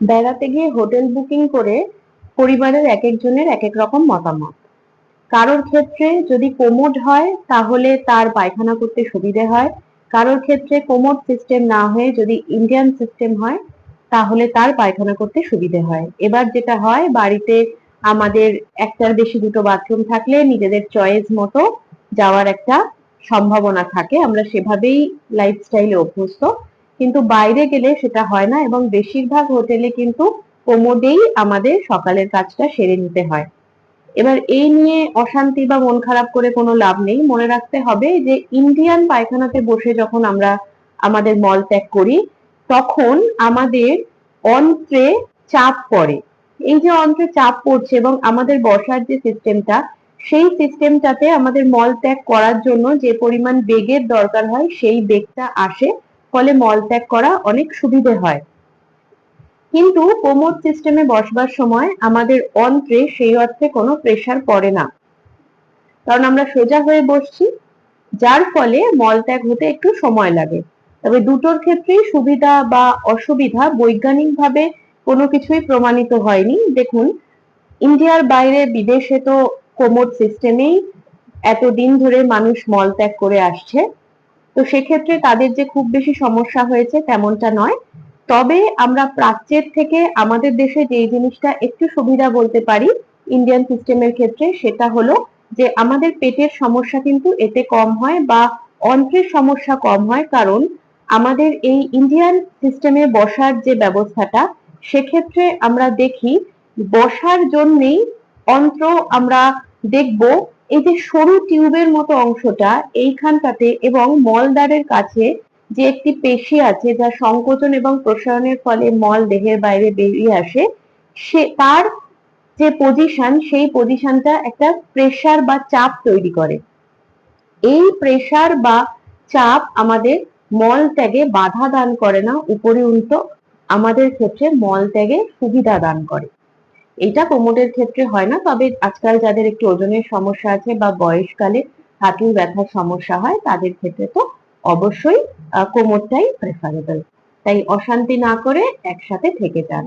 বেড়াতে গিয়ে hotel booking করে পরিবারের এক একজনের এক এক রকম মতামত। কারোর ক্ষেত্রে যদি কোমোড হয়, তাহলে তার পায়খানা করতে সুবিধে হয়। কারোর ক্ষেত্রে কোমোড সিস্টেম না হয়ে যদি ইন্ডিয়ান সিস্টেম হয়, তাহলে তার পায়খানা করতে সুবিধে হয়। এবার যেটা হয়, বাড়িতে আমাদের একটার বেশি দুটো বাথরুম থাকলে নিজেদের চয়েস মতো যাওয়ার একটা সম্ভাবনা থাকে। আমরা সেভাবেই লাইফস্টাইলে অভ্যস্ত। কিন্তু বাইরে গেলে সেটা হয় না এবং বেশিরভাগ হোটেলে কিন্তু কোমোডেই আমাদের সকালের কাজটা সেরে নিতে হয়। এবার এই নিয়ে অশান্তি বা মন খারাপ করে কোনো লাভ নেই। মনে রাখতে হবে যে ইন্ডিয়ান পায়খানাতে বসে যখন আমরা আমাদের মল ত্যাগ করি, তখন আমাদের অন্ত্রে চাপ পড়ে। এই যে অন্ত্রে চাপ পড়ছে এবং আমাদের বসার যে সিস্টেমটা সেই সিস্টেমটাতে আমাদের মল ত্যাগ করার জন্য যে পরিমাণ বেগের দরকার হয়, সেই বেগটা আসে। ফলে মল ত্যাগ করা অনেক সুবিধে হয়। কিন্তু কোমর সিস্টেমে বসবার সময় আমাদের অন্ত্রে সেই অর্থে কোনো প্রেসার পড়ে না। কারণ আমরা সোজা হয়ে বসছি, যার ফলে মলত্যাগ হতে একটু সময় লাগে। তবে দুটোর ক্ষেত্রেই সুবিধা বা অসুবিধা বৈজ্ঞানিকভাবে কোনো কিছুই প্রমাণিত হয়নি। দেখুন, ইন্ডিয়ার বাইরে বিদেশে তো কোমোড সিস্টেমেই এতদিন ধরে মানুষ মলত্যাগ করে আসছে। তো সেক্ষেত্রে তাদের যে খুব বেশি সমস্যা হয়েছে তেমনটা নয়। তবে আমরা প্রাচ্যের থেকে আমাদের দেশে যে জিনিসটা একটু সুবিধা বলতে পারি ইন্ডিয়ান সিস্টেমের ক্ষেত্রে সেটা হলো যে আমাদের পেটের সমস্যা কিন্তু এতে কম হয় বা অন্ত্রের সমস্যা কম হয় কারণ আমাদের এই ইন্ডিয়ান সিস্টেমে বসার যে ব্যবস্থাটা সেক্ষেত্রে আমরা দেখি বসার জন্যেই অন্ত্র আমরা দেখব এই যে সরু টিউবের মতো অংশটা এইখানটাতে এবং মলদ্বারের কাছে যে একটি পেশি আছে যা সংকোচন এবং প্রসারণের ফলে মল দেহের বাইরে বেরিয়ে আসে, সে তার যে পজিশন সেই পজিশনটা একটা প্রেসার বা চাপ তৈরি করে। এই প্রেসার বা চাপ আমাদের মল ত্যাগে বাধা দান করে না উপরে উল্টো আমাদের ক্ষেত্রে মল ত্যাগে সুবিধা দান করে। এটা কোমরের ক্ষেত্রে হয় না, তবে আজকাল যাদের একটু ওজনের সমস্যা আছে বা বয়সকালে হাঁটুর ব্যথার সমস্যা হয়, তাদের ক্ষেত্রে তো অবশ্যই কোমরটাই প্রেফারেবল তাই অশান্তি না করে একসাথে থেকে যান।